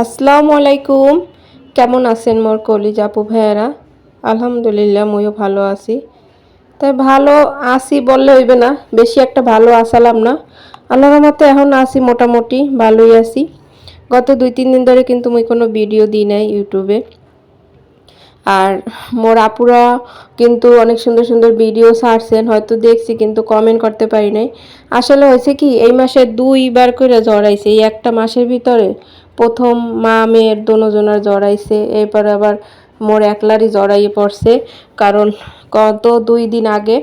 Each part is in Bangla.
আসসালামু আলাইকুম। কেমন আছেন মোর কলিজা আপু ভাইয়ারা? আলহামদুলিল্লাহ, মইও ভালো আছি। তাই ভালো আসি বললে হইবে না, বেশি একটা ভালো আসালাম না। আল্লাহর মতে এখন আসি মোটামুটি, ভালোই আছি। গত দুই, তিন দিন ধরে কিন্তু মুই কোনো ভিডিও দিই নাই ইউটিউবে। আর মোর আপুরা কিন্তু অনেক সুন্দর সুন্দর ভিডিও ছাড়ছেন, হয়তো দেখছি কিন্তু কমেন্ট করতে পারি নাই। আসলে হয়েছে কি, এই মাসে দুইবার করে জ্বর আইছে, এই একটা মাসের ভিতরে প্রথম মা মেয়ের দোনোজনার জ্বর আইছে, এরপর আবার মোর একলারই জড়াইয়ে পড়ছে। কারণ গত দুই দিন আগে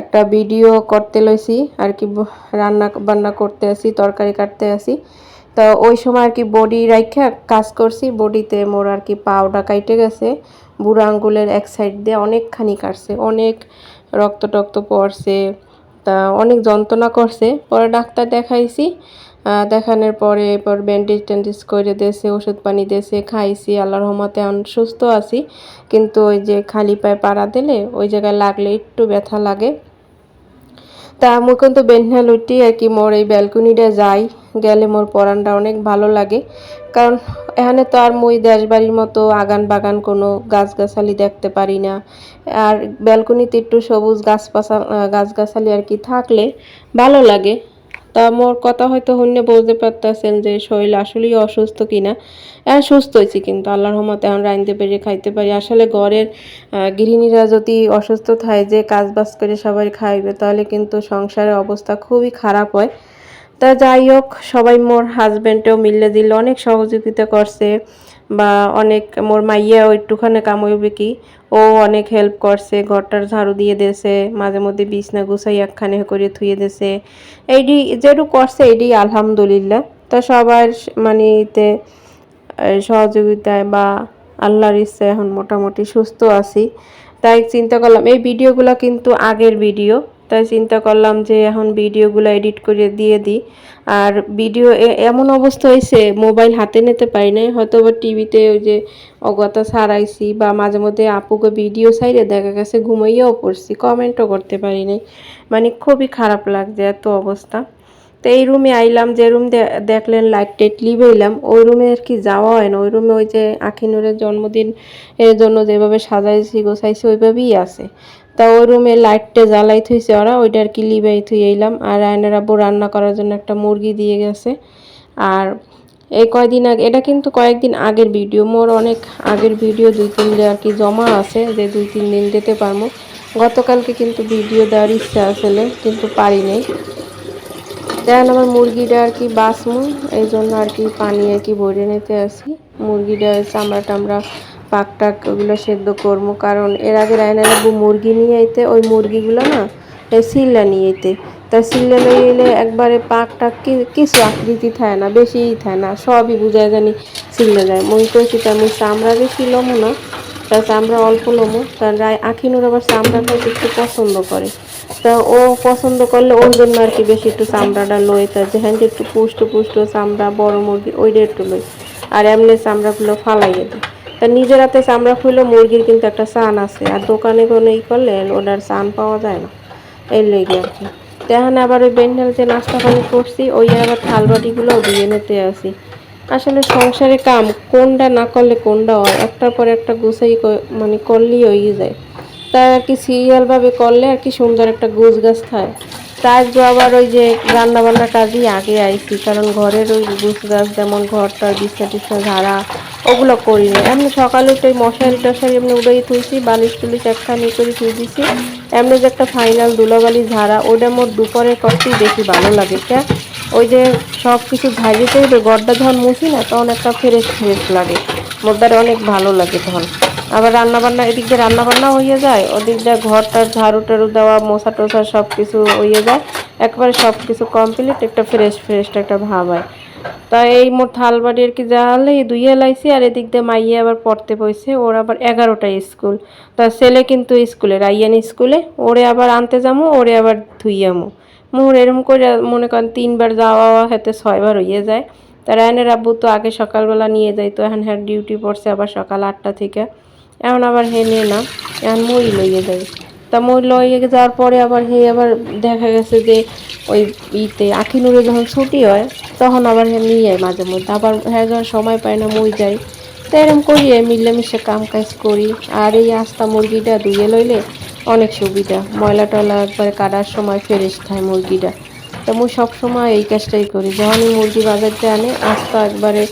একটা ভিডিও করতে লইছি, আর কি রান্না বান্না করতে আসি, তরকারি কাটতে আসি। তো ওই সময় আর কি বডি রাইখা কাজ করছি বডিতে মোর আর কি পাউডার কাইটে গেছে, বুড়ো আঙ্গুলের এক সাইড দিয়ে অনেকখানি কাটছে, অনেক রক্ত টক্ত পড়ছে, তা অনেক যন্ত্রণা করছে। পরে ডাক্তার দেখাইছি দেখানোর পরে এরপর ব্যান্ডেজ ট্যান্ডেজ করে দিয়েছে, ওষুধ পানি দিয়েছে, খাইছি, আল্লাহর রহমতে এখন সুস্থ আছি। কিন্তু ওই যে খালি পায়ে পাড়া দিলে ওই জায়গায় লাগলে একটু ব্যথা লাগে। তা আমি কিন্তু বেনহাল লুটি আর কি মোর এই ব্যালকনিটা যাই গেলে মোর পরানটা অনেক ভালো লাগে। কারণ এখানে তো আর মই দেশবাড়ির মতো আগান বাগান কোনো গাছগাছালি দেখতে পারি না। আর ব্যালকনিতে একটু সবুজ গাছপাছা, গাছগাছালি আর কি থাকলে ভালো লাগে। তা মোর কথা হয়তো হন্য বলতে পারতেছেন যে শরীর আসলেই অসুস্থ কিনা। হ্যাঁ সুস্থ হয়েছি কিন্তু, আল্লাহর রহমতে এখন রাঁধতে পেরে খাইতে পারি। আসলে ঘরের গৃহিণীরা যদি অসুস্থ থাকে যে কাজ বাজ করে সবাই খাইবে, তাহলে কিন্তু সংসারের অবস্থা খুবই খারাপ হয়। তা যাই হোক, সবাই মোর হাজব্যান্ডেও মিললে দিল, অনেক সহযোগিতা করছে। বা অনেক মোর মাইয়াও একটুখানে কামইবে কি? ও অনেক হেল্প করছে, ঘরটার ঝাড়ু দিয়ে দেছে মাঝে মধ্যে বিছনা গুছাই একখানে করে থুয়ে দেছে এইডি যেটু করছে, এইডি আলহামদুলিল্লাহ। তা সবার মানে এতে সহযোগিতায় বা আল্লাহর ইচ্ছে এখন মোটামুটি সুস্থ আছি। তাই চিন্তা করলাম, এই ভিডিওগুলো কিন্তু আগের ভিডিও। তাই চিন্তা করলাম যে এখন ভিডিওগুলো এডিট করে দিয়ে দিই। আর ভিডিও এমন অবস্থা হয়েছে, মোবাইল হাতে নিতে পারি নাই। হয়তো বা টিভিতে ওই যে অগতা ছাড়াইছি বা মাঝে মধ্যে আপুকে ভিডিও সাইডে দেখা গেছে, ঘুমাইয়াও পড়ছি কমেন্টও করতে পারি নাই। মানে খুবই খারাপ লাগছে এত অবস্থা। তো এই রুমে আইলাম, যে রুম দেখলেন লাইট টাইট লিবেইলাম ওই রুমে আর কি যাওয়া হয় না। ওই রুমে ওই যে আখিনুরের জন্মদিন এর জন্য যেভাবে সাজাইছি, গোছাইছি, ওইভাবেই আছে। তা ওই রুমে লাইটটা জ্বালাই থুইছে ওরা ওইটা আর কি লিবাই থুই এলাম আর আয়নার আব্বু রান্না করার জন্য একটা মুরগি দিয়ে গেছে। আর এই কয়দিন আগে, এটা কিন্তু কয়েকদিন আগের ভিডিও, মোর অনেক আগের ভিডিও দুই তিন দিন আর কি জমা আছে যে দুই তিন দিন দিতে পারব গতকালকে কিন্তু ভিডিও দেওয়ার ইচ্ছা আসলে, কিন্তু পারি নাই। দেখেন আমার মুরগিটা আর কি বাসমু এই জন্য আর কি পানি আর কি ভরে নিতে আসি। মুরগিটা চামড়া টামড়া পাক টাক ওগুলো সেদ্ধ করব। কারণ এর আগে রায়না লাগবো মুরগি নিয়ে আইতে, ওই মুরগিগুলো না সিল্লা নিয়ে আইতে। তা সিল্লা লই এলে একবারে পাক টাক কিছু আকৃতি থাকে না, বেশিই থাকে না, সবই বুঝায় জানি সিল্লা যায়। মই কইছি, তা আমি চামড়া বেশি লমো না, তা চামড়া অল্প লমো। তার রায়, আখিনুর আবার চামড়া খাইতে একটু পছন্দ করে। তা ও পছন্দ করলে ওর জন্য আর কি বেশি একটু চামড়াটা লই, তা যেখান একটু পুষ্ট পুষ্ট চামড়া, বড় মুরগি, ওইটা একটু লই। আর এমনি চামড়াগুলো ফালাইয়ে দিই। তা নিজের হাতে চামড়া খুললে মুরগির কিন্তু একটা চান আছে। আর দোকানে কোনো ই করলে ওটার চান পাওয়া যায় না। এই লেগে আর কি। তেহানে আবার ওই বেন্ডাল যে নাস্তা পানি করছি, ওই আবার থাল বাটিগুলোও দিয়ে নিতে আসি। আসলে সংসারে কাম, কোনটা না করলে কোনটা হয়? একটার পর একটা গুছাই মানে করলেই হয়ে যায়। তাই আর কি সিরিয়ালভাবে করলে আর কি সুন্দর একটা গোছ গাছ থাকে তাই আবার ওই যে রান্না বান্নার কাজই আগে আইছি, কারণ ঘরের ওই গোছ গাছ যেমন ঘরটা বিছনা টিছনা ঝাড়া ওগুলো করি না এমনি সকালে উঠে মশারি টশারি এমনি উড়াই তুলছি, বালিশ টুলিশ একখানি করে তুই দিছি। এমনি যে একটা ফাইনাল দুলাবালি ঝাড়া ওটা মোট দুপুরে করতেই বেশি ভালো লাগে। কে ওই যে সব কিছু ঝাড়িতে গড্ডা যখন মুছি না, তখন একটা ফ্রেশ ফ্রেশ লাগে। মোদ্দারে অনেক ভালো লাগে তখন আবার রান্নাবান্না, এদিক দিয়ে রান্না বান্না হয়ে যায়, ওদিক দিয়ে ঘরটার ঝাড়ু টাড়ু দেওয়া মশা টশা সব কিছু হয়ে যায়। একবারে সব কিছু কমপ্লিট একটা ফ্রেশ ফ্রেশ একটা ভাব হয়। তা এই থালবাড়ি আর কি জাহালে দুই এলাইছি আর এদিক দিয়ে মাইয়ে আবার পড়তে বইছে। ওর আবার এগারোটা স্কুল। তা ছেলে কিন্তু স্কুলে, রাইয়ান স্কুলে। ওরে আবার আনতে যাব ওরে আবার ধুইয়ামো মোর এরকম করে মনে করেন তিনবার যাওয়া হাতে ছয়বার হইয়ে যায়। তা রায়নের আব্বু তো আগে সকালবেলা নিয়ে যায়, তো এখন হ্যাঁ ডিউটি পড়ছে আবার সকাল আটটা থেকে। এখন আবার হে নিয়ে না, এখন মই লইয়ে যায় তা মই লইয়ে যাওয়ার পরে আবার হে আবার দেখা গেছে যে ওই ইতে আখিনুরে যখন ছুটি হয় তখন আবার হ্যাঁ নিয়ে মাঝে মধ্যে, আবার হ্যাঁ সময় পায় না, মই যাই। তো এরকম করি মিলেমিশে কাম কাজ করি। আর এই আস্তা মুরগিটা ধুয়ে লইলে অনেক সুবিধা। ময়লা টয়লা একবারে কাটার সময় ফ্রেশ খায় মুরগিটা। তো মুই সবসময় এই কাজটাই করি। যখনই মুরগি বাজারতে আনে, আস্তা একবারে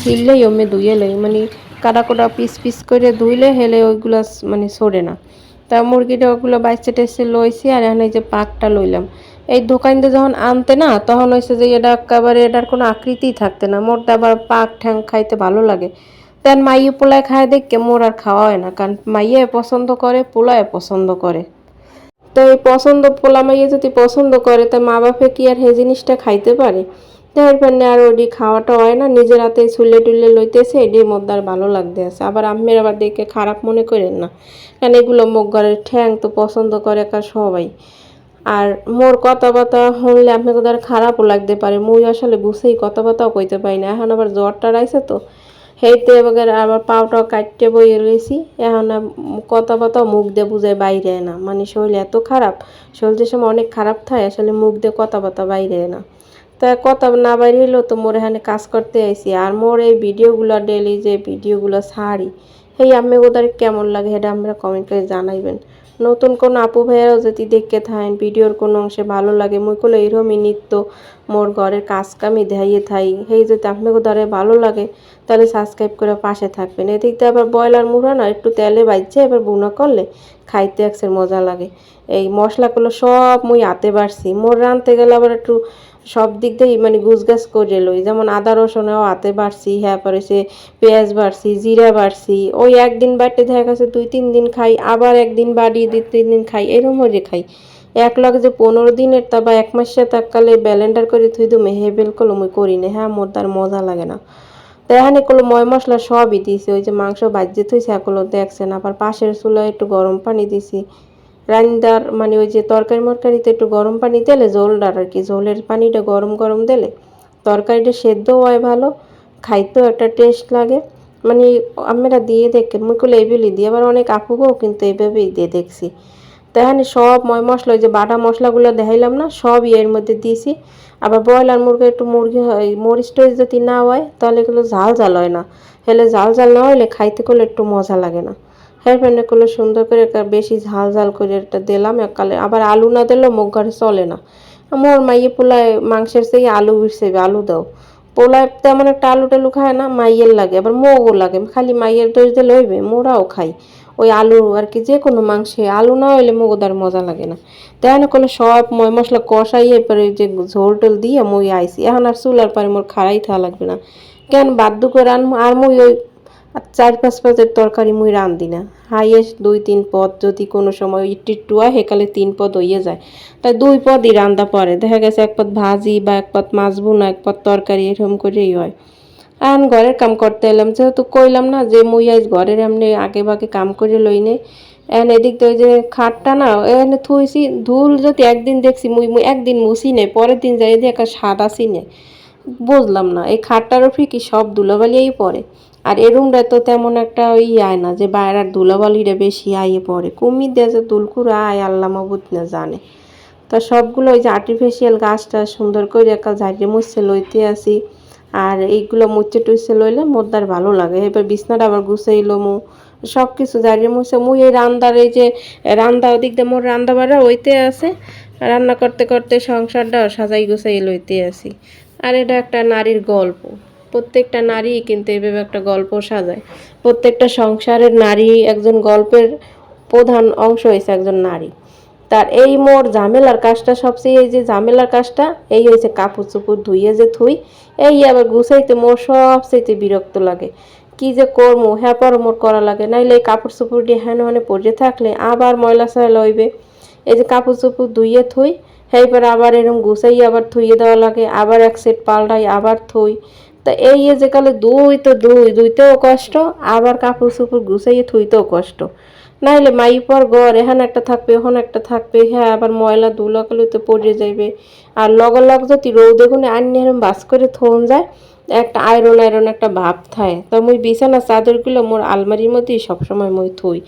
ছিললেই ওমে ধুয়ে লই। মানে কাটা কোটা পিস পিস করে ধুইলে হেলে ওইগুলো মানে সরে না। তা মুরগিটা ওগুলো বাইচে টেসে লইছি, আর এখন এই যে পাকটা লইলাম। এই দোকান দিয়ে যখন আনতে না, তখন হয়েছে যে এটা একেবারে এটার কোনো আকৃতিই থাকতে না। মোর তো আবার পাক ঠ্যাং খাইতে ভালো লাগে। তেন মাইয়ে পোলায় খায় দেখকে মোর আর খাওয়া হয় না, কারণ মাইয়ে পছন্দ করে, পোলায় পছন্দ করে। তো এই পছন্দ পোলা মাইয়ে যদি পছন্দ করে, তা মা বাপে কি আর সেই জিনিসটা খাইতে পারে? তাই জন্য আর ওডি খাওয়াটা হয় না নিজের হাতে ছুলে টুলে লইতেছে এটির মধ্যে আর ভালো লাগতে আছে। আবার আম্মের আবার দেখে খারাপ মনে করেন না। কারণ এগুলো মুখ ঘরের ঠ্যাং তো পছন্দ করে একা সবাই। আর মোর কথাবার্তা শুনলে আপনি তো আর খারাপও লাগতে পারে। মুই আসলে বুঝেই কথাবার্তাও কইতে পারি না। এখন আবার জ্বরটা রাইছে তো হেইতে এবার আবার পাউটাও কাটতে বইয়ে রয়েছি এখন কথাবার্তাও মুখ দিয়ে বুঝায় বাইরে না। মানে শরীর এত খারাপ শরীর যে সময় অনেক খারাপ থাকে, আসলে মুখ দিয়ে কথাবার্তা বাইরে না। তা কথা না বাইরে হইলেও তো মোর এখানে কাজ করতে আইছি। আর মোর এই ভিডিওগুলো ডেলি যে ভিডিওগুলো ছাড়ি এই আমি ওদের কেমন লাগে সেটা আমরা কমেন্ট করে জানাইবেন। নতুন কোন আপু ভাইয়ারাও যদি দেখতে থাকেন, ভিডিওর কোনো অংশে ভালো লাগে, মুই কলে এরমই নিত্য মোর ঘরের কাজ কামি দেখাইয়ে থাই। সেই যদি আপনাকে ধরে ভালো লাগে, তাহলে সাবস্ক্রাইব করে পাশে থাকবেন। এদিক দিয়ে আবার ব্রয়লার মুড়া না, একটু তেলে বাজছে এবার বুনা করলে খাইতে একসের মজা লাগে। এই মশলাগুলো সব মুই হাতে বাড়ছি। মোর রানতে গেলে আবার একটু সব দিক দিয়েই মানে গুছগাছ করে লই। যেমন আদা রসুনও হাতে বাড়ছি হ্যাঁ পরে সে পেঁয়াজ বাড়ছি, জিরা বাড়ছি। ওই একদিন বাড়তে দেখা গেছে, দুই, তিন দিন খাই, আবার একদিন বাড়ি, দুই, তিন দিন খাই এরকম হয়ে খাই। এক লাখ যে পনেরো দিনের তা বা এক মাসে তাকালে ব্যালেন্ডার করে থুই দুমে হেবেল কলো মুই করি না। হ্যাঁ মোর তার মজা লাগে না। তো এখানে কোনো ময় মশলা সবই দিয়েছি ওই যে মাংস বাজ্যে থইছে এগুলো দেখছেন। আবার পাশের চুলায় একটু গরম পানি দিছি। রান্দার মানে ওই যে তরকারি মরকারিতে একটু গরম পানি দিলে ঝোলটার আর কি, ঝোলের পানিটা গরম গরম দিলে তরকারিটা সেদ্ধও হয় ভালো, খাইতেও একটা টেস্ট লাগে। মানে আমরা দিয়ে দেখেন, মুই করলে এইগুলি দিয়ে, আবার অনেক আপুকেও কিন্তু এইভাবেই দিয়ে দেখছি। তো এখানে সব ময় মশলা, ওই যে বাটা মশলাগুলো দেখাইলাম না সব এর মধ্যে দিয়েছি। আবার ব্রয়লার মুরগি, একটু মুরগি হয়, মরিচ টরিচ যদি না হয়, তাহলে এগুলো ঝাল ঝাল হয় না। হলে ঝাল ঝাল না হলে খাইতে করলে একটু মজা লাগে না। হ্যাঁ ফ্রেন্ডে করলে সুন্দর করে বেশি ঝাল ঝাল করে একটা দিলাম, এককালে। আবার আলু না দিলেও মুখ ঘরে চলে না। মোর মাইয়ে পোলায় মাংসের সেই আলু হিসেবে আলু দাও। পোলায় তেমন একটা আলু টালু খায় না, মাইয়ের লাগে। আবার মোগও লাগে। খালি মাইয়ের দোষ দিলে হইবে, মোরাও খাই। ওই আলু আর কি, যে কোনো মাংসে আলু না হইলে মোগদার মজা লাগে না। তাই না করলে সব ময় মশলা কষাইয়ে পরে যে ঝোল টোল দিয়ে মই আইসি এখন আর চুলার পরে মোর খাড়াই থাকা লাগবে না। কেন বাধ্য করে আর মই ওই চার পাঁচ পাঁচের তরকারি মুই রান্ধি না। হাইয়েস্ট দুই, তিন পদ যদি কোনো সময় ইট্টি টুয়া হেকালে তিন পদ হইয়ে যায়। তাই দুই পদই রান্দা পরে। দেখা গেছে এক পদ ভাজি বা এক পদ মাছ বুনা এক পদ তরকারি, এরকম করেই হয়। এখন ঘরের কাম করতে এলাম। যেহেতু কইলাম না যে মুই আজ ঘরের এমনি আগে বাগে কাম করে লই নে এন এদিক তো যে খাটটা না এখানে থুইছি। ধুল যদি একদিন দেখছি মুই মুই একদিন মুছি নে পরের দিন যাই দিয়ে একটা স্বাদ আসি নে বুঝলাম না, এই খাটটার উপরে কি সব ধুলোবালিয়াই পড়ে। আর এই রুমটা তো তেমন একটা ওই আয় না যে বাইরের ধুলোবালিটা বেশি আইয়ে পড়ে। কুমির দিয়ে যে দুলকুর আয়, আল্লাহ মাবুদ না জানে। তা সবগুলো ওই যে আর্টিফিশিয়াল গাছটা সুন্দর করে একটা ঝাড়িয়ে মুছছে লইতে আসি। আর এইগুলো মুচ্ছে টুচ্ছে লইলে মোদ্দার ভালো লাগে। এবার বিছনাটা আবার গুছাইলো মু সব কিছু ঝাড়িয়ে মুছে মুই এই রান্দার এই যে রান্দা, ওদিক দিয়ে মোর রান্দা বাড়া ওইতে আছে রান্না করতে করতে সংসারটা সাজাই গুছাই লইতে আসি। আর এটা একটা নারীর গল্প। প্রত্যেকটা নারী কিন্তু এভাবে একটা গল্প সাজায়। প্রত্যেকটা সংসারের নারী একজন গল্পের প্রধান অংশ হয়েছে একজন নারী। তার এই মোর ঝামেলার কাজটা সবচেয়ে এই যে ঝামেলার কাজটা, এই হয়েছে কাপড় চোপড় ধুইয়ে যে থুই, এই আবার গুছাইতে মোর সবচেয়ে বিরক্ত লাগে। কি যে করব হ্যাঁ পর মোর করা লাগে, নাইলে এই কাপড় চোপড় দিয়ে হ্যান পড়ে থাকলে আবার ময়লা সয়লা হইবে এই যে কাপড় চোপড় ধুইয়ে থুই সেইবার আবার এরকম গুছাই আবার থুইয়ে দেওয়া লাগে, আবার এক সেট পাল্টাই আবার থুই। তা এই যে কালে দুই তো দুই, দুইতেও কষ্ট, আবার কাপড় চোপড় গুছাইয়ে থুইতেও কষ্ট। নাইলে মাই পর ঘর, এখানে একটা থাকবে, ওখানে একটা থাকবে হ্যাঁ আবার ময়লা ধুলাকালে তো পড়ে যাইবে। আর লগ লগ যদি রৌদে গুনে আনি এরম বাস করে থন যায়, একটা আয়রন আয়রন একটা ভাব থাকে। তো মুই বিছানা চাদরগুলো মোর আলমারির মধ্যেই সবসময় মই থুই।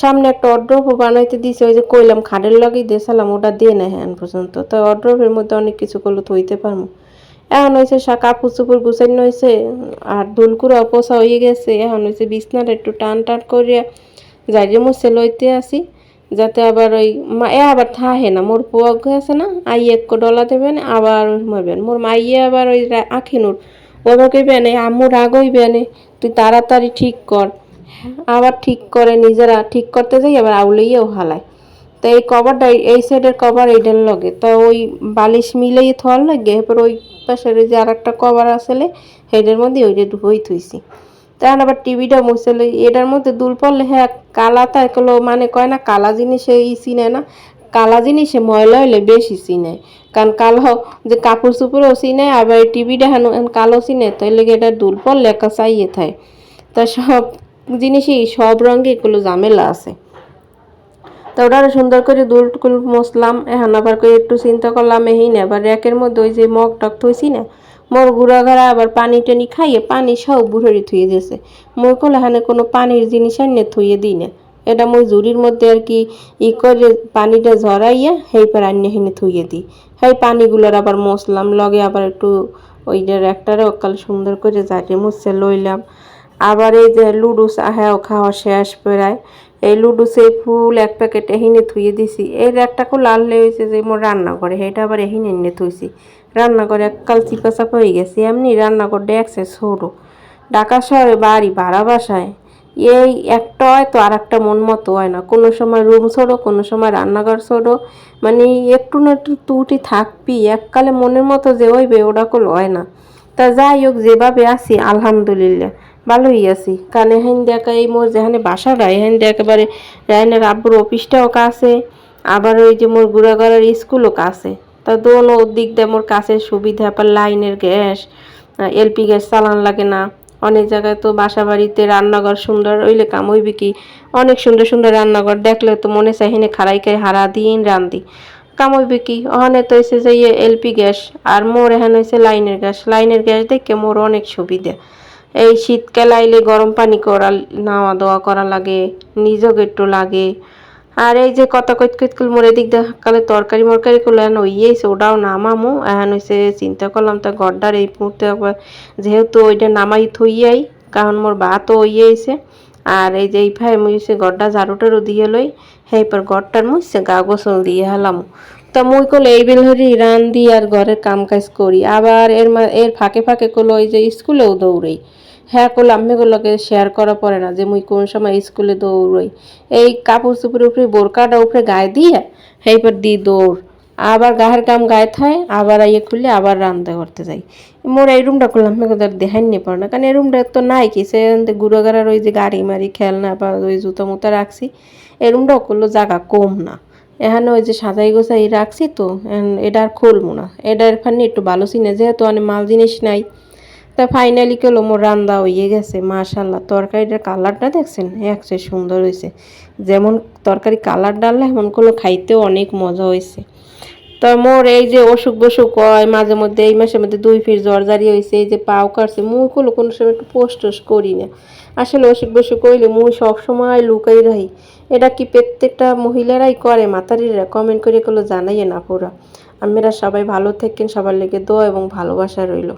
সামনে একটা অড্রপও বানাইতে দিছে, ওই যে কইলাম, খাটের লগেই দেশালাম ওটা দিয়ে না হ্যান পর্যন্ত। তো অড্রপের মধ্যে অনেক কিছু করলে থইতে পারব এখন হয়েছে কাপড় চুপড় গুছানো হয়েছে আর দুলকুড়া পোষা হয়ে গেছে। এখন হয়েছে বিছনাটা একটু টান টান করিয়া যাইরে মুছে লইতে আসি, যাতে আবার ওই মা, এ আবার থাহে না, মোর পোয়াগ আছে না, আই এক ডলা দেবেন, আবার মরবেন। মোর মাইয়ে আবার ওই আখিনুর, ও আবার কইবেন আম্মু রাগ হইবেন তুই তাড়াতাড়ি ঠিক কর। আবার ঠিক করে নিজেরা ঠিক করতে যাই, আবার আউলাইয়াও হালায়। তো এই কভারটা, এই সাইডের কভার এইটার লগে, তো ওই বালিশ মিলেই থর লাগে, এরপর ওই পাশের যে আর একটা কভার আসলে হেডের মধ্যে ওইটা ধুই থুইছি। তখন আবার টিভিটা মুছলে এটার মধ্যে দুল পড়লে হ্যাঁ কালা তাই কলো মানে কয় না, কালা জিনিসে ই চিনে না। কালা জিনিসে ময়লা হইলে বেশি চিনে। কারণ কালো যে কাপড় চুপড়ও চিনে, আবার টিভিটা হেন কালো চিনে তাই লেগে এটা দুল পড়লে একটা চাইয়ে থাকে তা সব জিনিসই সব রঙে এগুলো ঝামেলা আছে। তো ওটা সুন্দর করে দুল টুকুল মসলাম, এখন আবার করে একটু চিন্তা করলাম, এই না, আবার র্যাকের মধ্যে ওই যে মগ টক থইছি না মোর গুড়া ঘাড়া আবার পানি টানি খাইয়ে পানি সব বুড়ি থুয়ে দিয়েছে। মোর কোলে এখানে কোনো পানির জিনিস আনিয়ে থুয়ে দিই না। এটা মই জুড়ির মধ্যে আর কি ই করে পানিটা ঝরাইয়া সেই পর আনিয়ে হেনে থুয়ে দিই। সেই পানিগুলোর আবার মসলাম লগে আবার একটু ওইটার একটারে ওকাল সুন্দর করে জাটে মুছে লইলাম। আবার এই যে লুডুস আহাও খাওয়া শেষ প্রায়। এই লুডুসে ফুল এক প্যাকেট এহিনে থুয়ে দিছি। এর একটা কো লাল হয়েছে যে মোর রান্না করে সেটা আবার এহিনে এনে থুইছি। রান্না করে এককাল চিপা চাপা হয়ে গেছে, এমনি রান্না করে দেখছে ছোটো ঢাকা শহরে বাড়ি ভাড়া বাসায়। এই একটা হয় তো আর একটা মন মতো হয় না। কোনো সময় রুম ছোটো কোনো সময় রান্নাঘর ছোটো মানে একটু না একটু তুটি থাকবি এককালে মনের মতো যে হইবে, ওটা কল হয় না। তা যাই হোক, যেভাবে আছি, আলহামদুলিল্লাহ। ভালোই আছি। কানে হেন দেখা এই মোর যেখানে বাসাটা এখান একেবারে রায়নের আব্বুর অফিসটাও কাছে, আবার ওই যে মোর গুড়াগড়ার স্কুলও কাছে। তা দোনো দিক দিয়ে মোর কাছে সুবিধা, আবার লাইনের গ্যাস, এলপি গ্যাস চালান লাগে না। অনেক জায়গায় তো বাসা বাড়িতে রান্নাঘর সুন্দর, ওইলে কাম হইবে কি? অনেক সুন্দর সুন্দর রান্নাঘর দেখলে তো মনে চাই হেনে খারাই খাই হারা দিন রান্ধি। কাম হইবে কি? ওখানে তো এসে যে এলপি গ্যাস, আর মোর এখানে হয়েছে লাইনের গ্যাস। লাইনের গ্যাস দেখে মোর অনেক সুবিধা। এই শীতকাল আইলে গরম পানি করা, নাওয়া দোয়া করা লাগে নিজও একটু লাগে। আর এই যে কত কত কত কল মোর এদিক কালে তরকারি মরকারি করল এখন ইয়েছে ওটাও নামামু এখন হয়েছে চিন্তা করলাম তা গড্ডার এই মুহূর্তে যেহেতু ওইটা নামাই থইয়াই কারণ মোর ভাতও ইয়েছে আর এই যে এই ভাই মুইছে গড্ডা ঝাড়ুটারও দিয়ে লই সেই পর গড্ডার মুইছে গা গোসল দিয়ে হেলাম। তা মুই কলে এই বেল হরি রান দি আর ঘরের কাম কাজ করি, আবার এর এর ফাঁকে ফাঁকে কলো ওই যে স্কুলেও দৌড়াই। হ্যাঁ করলে আমি গুলোকে শেয়ার করা পড়ে না যে মুই কোন সময় স্কুলে দৌড়ই। এই কাপড় চুপড়ের উপরে, বোরকাটা উপরে গায়ে দিয়ে সেইপর দিই দৌড়। আবার গায়ের কাম গায়ে থায়, আবার আইয়ে খুললে আবার রান্না করতে যাই। মোর এই রুমটা করলাম আমি কোথাও দেখাই নি পারে না, কারণ এই রুমটা তো নাই কি? সে গুড়োগাড়ার ওই যে গাড়ি মারি, খেলনা বা ওই জুতো মুতো রাখছি। এই রুমটাও করল জায়গা কম না। এখানে ওই যে সাজাই গোছাই রাখছি তো এটা আর খুলবো না। এটার ফানি একটু ভালো চিনে যেহেতু অনেক মাল জিনিস নাই। তা ফাইনালি কেলো মোর রান্দা হইয়ে গেছে মাশাল্লাহ তরকারিটার কালারটা দেখছেন? একসে সুন্দর হয়েছে যেমন তরকারি কালার ডাললে এমন করল খাইতেও অনেক মজা হয়েছে তো মোর এই যে অসুখ বসুখ হয়, মাঝে মধ্যে এই মাসের মধ্যে দুই ফির জ্বর জারি হয়েছে এই যে পাও কাটছে মুই করল কোনো সময় একটু পোস্ট টোস করি না। আসলে অসুখ বসুখ করলে মুই সবসময় লুকাই রাহি। এটা কি প্রত্যেকটা মহিলারাই করে, মাতারিরা? কমেন্ট করে করল জানাইয়ে না পুরা আমরা সবাই ভালো থাকেন, সবার লেগে দোয়া এবং ভালোবাসা রইল।